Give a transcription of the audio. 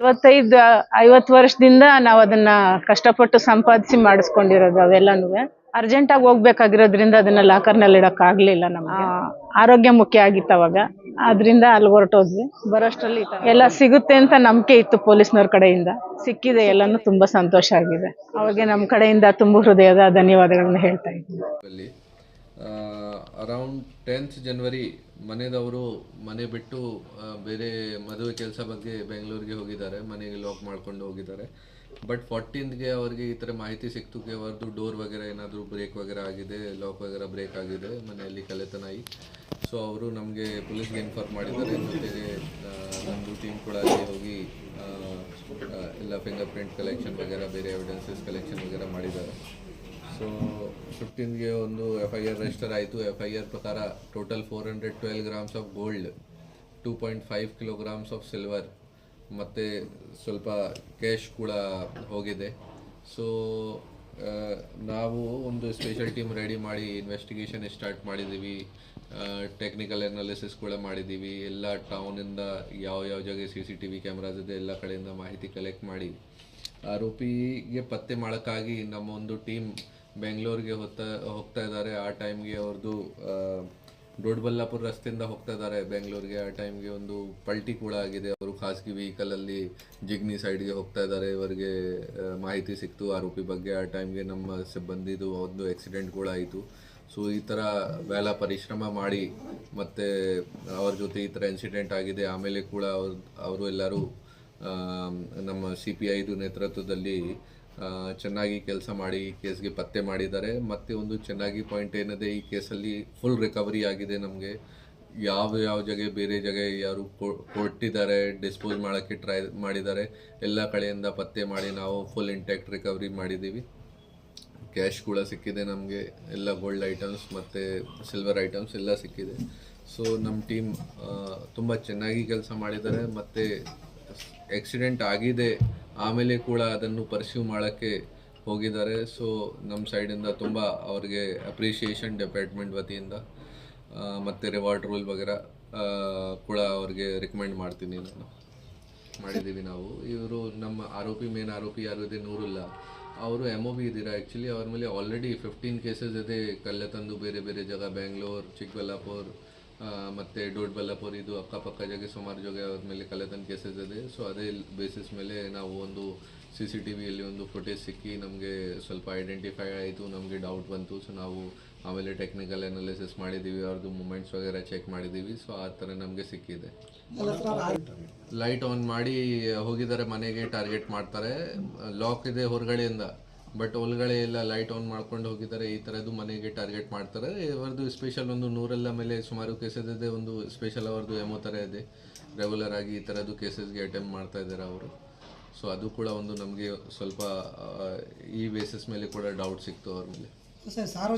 ನಲವತ್ತೈದು ಐವತ್ತು ವರ್ಷದಿಂದ ನಾವು ಅದನ್ನ ಕಷ್ಟಪಟ್ಟು ಸಂಪಾದಿಸಿ ಮಾಡಿಸ್ಕೊಂಡಿರೋದು ಅವೆಲ್ಲನೂ. ಅರ್ಜೆಂಟ್ ಆಗಿ ಹೋಗ್ಬೇಕಾಗಿರೋದ್ರಿಂದ ಅದನ್ನ ಲಾಕರ್ನಲ್ಲಿ ಇಡಕ್ ಆಗ್ಲಿಲ್ಲ ನಮ್ಗೆ. ಆರೋಗ್ಯ ಮುಖ್ಯ ಆಗಿತ್ತು ಅವಾಗ. ಆದ್ರಿಂದ ಅಲ್ಲಿ ಹೊರಟೋದ್ವಿ. ಬರೋಷ್ಟರಲ್ಲಿ ಎಲ್ಲ ಸಿಗುತ್ತೆ ಅಂತ ನಂಬಿಕೆ ಇತ್ತು ಪೊಲೀಸ್ನವ್ರ ಕಡೆಯಿಂದ. ಸಿಕ್ಕಿದೆ ಎಲ್ಲಾನು ತುಂಬಾ ಸಂತೋಷ ಆಗಿದೆ. ಅವಾಗ ನಮ್ಮ ಕಡೆಯಿಂದ ತುಂಬಾ ಹೃದಯದ ಧನ್ಯವಾದಗಳನ್ನ ಹೇಳ್ತಾ ಇದ್ದೀನಿ. ಅರೌಂಡ್ ಟೆಂತ್ ಜನ್ವರಿ ಮನೆಯವರು ಮನೆ ಬಿಟ್ಟು ಬೇರೆ ಮದುವೆ ಕೆಲಸ ಬಗ್ಗೆ ಬೆಂಗಳೂರಿಗೆ ಹೋಗಿದ್ದಾರೆ. ಮನೆಗೆ ಲಾಕ್ ಮಾಡ್ಕೊಂಡು ಹೋಗಿದ್ದಾರೆ. ಬಟ್ ಫೋರ್ಟೀನ್ಗೆ ಅವರಿಗೆ ಈ ಥರ ಮಾಹಿತಿ ಸಿಕ್ತು ಅವ್ರದ್ದು ಡೋರ್ ವಗೇರೆ ಏನಾದರೂ ಬ್ರೇಕ್ ವಗೇರೆ ಆಗಿದೆ ಲಾಕ್ ವಗೇರೆ ಬ್ರೇಕ್ ಆಗಿದೆ ಮನೆಯಲ್ಲಿ ಕಲೆತನಾಯಿ ಸೊ ಅವರು ನಮಗೆ ಪೊಲೀಸ್ಗೆ ಇನ್ಫಾರ್ಮ್ ಮಾಡಿದ್ದಾರೆ. ಜೊತೆಗೆ ನಮ್ಮದು ಟೀಮ್ ಕೂಡ ಅಲ್ಲಿ ಹೋಗಿ ಎಲ್ಲ ಫಿಂಗರ್ ಪ್ರಿಂಟ್ ಕಲೆಕ್ಷನ್ ವಗೇರೆ, ಬೇರೆ ಎವಿಡೆನ್ಸಸ್ ಕಲೆಕ್ಷನ್ ವಗೇರ ಮಾಡಿದ್ದಾರೆ. ಸೊ ಫಿಫ್ಟೀನ್ಗೆ ಒಂದು ಎಫ್ ಐ ಆರ್ ರಿಜಿಸ್ಟರ್ ಆಯಿತು. ಎಫ್ ಐ ಆರ್ ಪ್ರಕಾರ total four hundred twelve grams of gold two point five kilograms of silver ಮತ್ತು ಸ್ವಲ್ಪ ಕ್ಯಾಶ್ ಕೂಡ ಹೋಗಿದೆ. ಸೊ ನಾವು ಒಂದು ಸ್ಪೆಷಲ್ ಟೀಮ್ ರೆಡಿ ಮಾಡಿ ಇನ್ವೆಸ್ಟಿಗೇಷನ್ ಸ್ಟಾರ್ಟ್ ಮಾಡಿದ್ದೀವಿ. ಟೆಕ್ನಿಕಲ್ ಅನಾಲಿಸಿಸ್ ಕೂಡ ಮಾಡಿದ್ದೀವಿ. ಎಲ್ಲ ಟೌನಿಂದ ಯಾವ ಯಾವ ಜಾಗ C C T V cameras ಇದೆ, ಎಲ್ಲ ಕಡೆಯಿಂದ ಮಾಹಿತಿ ಕಲೆಕ್ಟ್ ಮಾಡಿ. ಆರೋಪಿಗೆ ಪತ್ತೆ ಮಾಡೋಕ್ಕಾಗಿ ನಮ್ಮ ಒಂದು ಟೀಮ್ ಬೆಂಗಳೂರಿಗೆ ಹೋಗ್ತಾ ಹೋಗ್ತಾ ಇದ್ದಾರೆ. ಆ ಟೈಮ್ಗೆ ಅವ್ರದ್ದು ದೊಡ್ಡಬಲ್ಲಾಪುರ ರಸ್ತೆಯಿಂದ ಹೋಗ್ತಾ ಇದ್ದಾರೆ ಬೆಂಗಳೂರಿಗೆ. ಆ ಟೈಮ್ಗೆ ಒಂದು ಪಲ್ಟಿ ಕೂಡ ಆಗಿದೆ. ಅವರು ಖಾಸಗಿ ವೆಹಿಕಲಲ್ಲಿ ಜಿಗ್ನಿ ಸೈಡ್ಗೆ ಹೋಗ್ತಾ ಇದ್ದಾರೆ. ಇವರಿಗೆ ಮಾಹಿತಿ ಸಿಕ್ತು ಆರೋಪಿ ಬಗ್ಗೆ. ಆ ಟೈಮ್ಗೆ ನಮ್ಮ ಸಿಬ್ಬಂದಿದು ಒಂದು ಆಕ್ಸಿಡೆಂಟ್ ಕೂಡ ಆಯಿತು. ಸೊ ಈ ಥರ ವೇಳ ಪರಿಶ್ರಮ ಮಾಡಿ ಮತ್ತು ಅವ್ರ ಜೊತೆ ಈ ಥರ ಇನ್ಸಿಡೆಂಟ್ ಆಗಿದೆ. ಆಮೇಲೆ ಕೂಡ ಅವ್ರು, ಅವರು ಎಲ್ಲರೂ ನಮ್ಮ ಸಿ ಪಿ ಐದು ನೇತೃತ್ವದಲ್ಲಿ ಚೆನ್ನಾಗಿ ಕೆಲಸ ಮಾಡಿ ಈ ಕೇಸ್ಗೆ ಪತ್ತೆ ಮಾಡಿದ್ದಾರೆ. ಮತ್ತೆ ಒಂದು ಚೆನ್ನಾಗಿ ಪಾಯಿಂಟ್ ಏನಿದೆ, ಈ ಕೇಸಲ್ಲಿ ಫುಲ್ ರಿಕವರಿ ಆಗಿದೆ ನಮಗೆ. ಯಾವ ಯಾವ ಜಾಗ, ಬೇರೆ ಜಾಗ ಯಾರು ಕೊಟ್ಟಿದ್ದಾರೆ ಡಿಸ್ಪೋಸ್ ಮಾಡೋಕ್ಕೆ ಟ್ರೈ ಮಾಡಿದ್ದಾರೆ. ಎಲ್ಲ ಕಡೆಯಿಂದ ಪತ್ತೆ ಮಾಡಿ ನಾವು ಫುಲ್ ಇಂಟ್ಯಾಕ್ಟ್ ರಿಕವರಿ ಮಾಡಿದ್ದೀವಿ. ಕ್ಯಾಶ್ ಕೂಡ ಸಿಕ್ಕಿದೆ ನಮಗೆ. ಎಲ್ಲ ಗೋಲ್ಡ್ ಐಟಮ್ಸ್ ಮತ್ತು ಸಿಲ್ವರ್ ಐಟಮ್ಸ್ ಎಲ್ಲ ಸಿಕ್ಕಿದೆ. ಸೊ ನಮ್ಮ ಟೀಮ್ ತುಂಬ ಚೆನ್ನಾಗಿ ಕೆಲಸ ಮಾಡಿದ್ದಾರೆ. ಮತ್ತು ಆಕ್ಸಿಡೆಂಟ್ ಆಗಿದೆ. ಆಮೇಲೆ ಕೂಡ ಅದನ್ನು ಪರ್ಸ್ಯೂ ಮಾಡೋಕ್ಕೆ ಹೋಗಿದ್ದಾರೆ. ಸೊ ನಮ್ಮ ಸೈಡಿಂದ ತುಂಬ ಅವ್ರಿಗೆ ಅಪ್ರಿಷಿಯೇಷನ್ ಡಿಪಾರ್ಟ್ಮೆಂಟ್ ವತಿಯಿಂದ ಮತ್ತು ರಿವಾರ್ಡ್ ರೂಲ್ ವಗೇರೆ ಕೂಡ ಅವ್ರಿಗೆ ರಿಕಮೆಂಡ್ ಮಾಡ್ತೀನಿ ನಾನು. ಮಾಡಿದ್ದೀವಿ ನಾವು. ಇವರು ನಮ್ಮ ಆರೋಪಿ ಮೇನ್ ಆರೋಪಿ ಯಾರು ಇದೆ ನೂರುಲ್ಲ, ಅವರು ಎಂ ಒ ಬಿ ಇದ್ದೀರಾ ಆ್ಯಕ್ಚುಲಿ ಅವ್ರ ಮೇಲೆ ಆಲ್ರೆಡಿ ಫಿಫ್ಟೀನ್ ಕೇಸಸ್ ಇದೆ. ಕಲ್ಲೆ ತಂದು ಬೇರೆ ಬೇರೆ ಜಾಗ ಬ್ಯಾಂಗ್ಳೂರ್ ಚಿಕ್ಕಬಳ್ಳಾಪುರ ಮತ್ತೆ ಇದು ಅಕ್ಕಪಕ್ಕ ಜಾಗ ಸುಮಾರು ಜಾಗ ಅವ್ರ ಮೇಲೆ ಕಳ್ಳತನ ಕೇಸಸ್ ಇದೆ. ಸೊ ಅದೇ ಬೇಸಿಸ್ ಮೇಲೆ ನಾವು ಒಂದು ಸಿ ಸಿ ಟಿ ವಿಯಲ್ಲಿ ಒಂದು ಫುಟೇಜ್ ಸಿಕ್ಕಿ ನಮಗೆ ಸ್ವಲ್ಪ ಐಡೆಂಟಿಫೈ ಆಯಿತು ನಮಗೆ ಡೌಟ್ ಬಂತು. ಸೊ ನಾವು ಆಮೇಲೆ ಟೆಕ್ನಿಕಲ್ ಅನಾಲಿಸಿಸ್ ಮಾಡಿದ್ದೀವಿ ಅವ್ರದ್ದು ಮೂಮೆಂಟ್ಸ್ ವಗೇರೆ ಚೆಕ್ ಮಾಡಿದ್ದೀವಿ ಸೊ ಆ ಥರ ನಮಗೆ ಸಿಕ್ಕಿದೆ. ಲೈಟ್ ಆನ್ ಮಾಡಿ ಹೋಗಿದ್ದಾರೆ ಮನೆಗೆ ಟಾರ್ಗೆಟ್ ಮಾಡ್ತಾರೆ. ಲಾಕ್ ಇದೆ ಹೊರಗಡೆಯಿಂದ. ಬಟ್ ಒಳಗಡೆ ಎಲ್ಲ ಲೈಟ್ ಆನ್ ಮಾಡ್ಕೊಂಡು ಹೋಗಿದ್ದಾರೆ, ಈ ಥರದ್ದು ಮನೆಗೆ ಟಾರ್ಗೆಟ್ ಮಾಡ್ತಾರೆ. ಇವರದ್ದು ಸ್ಪೆಷಲ್ ಒಂದು ನೂರೆಲ್ಲ ಮೇಲೆ ಸುಮಾರು ಕೇಸಸ್ ಇದೆ, ಒಂದು ಸ್ಪೆಷಲ್ ಅವ್ರದ್ದು ಎಮೋ ಥರ ಇದೆ. ರೆಗ್ಯುಲರ್ ಆಗಿ ಈ ಥರದ್ದು ಕೇಸಸ್ಗೆ ಅಟೆಂಪ್ಟ್ ಮಾಡ್ತಾ ಇದ್ದಾರೆ ಅವರು. ಸೊ ಅದು ಕೂಡ ಒಂದು ನಮಗೆ ಸ್ವಲ್ಪ ಈ ಬೇಸಿಸ್ ಮೇಲೆ ಕೂಡ ಡೌಟ್ ಸಿಕ್ತು ಅವ್ರ ಮೇಲೆ.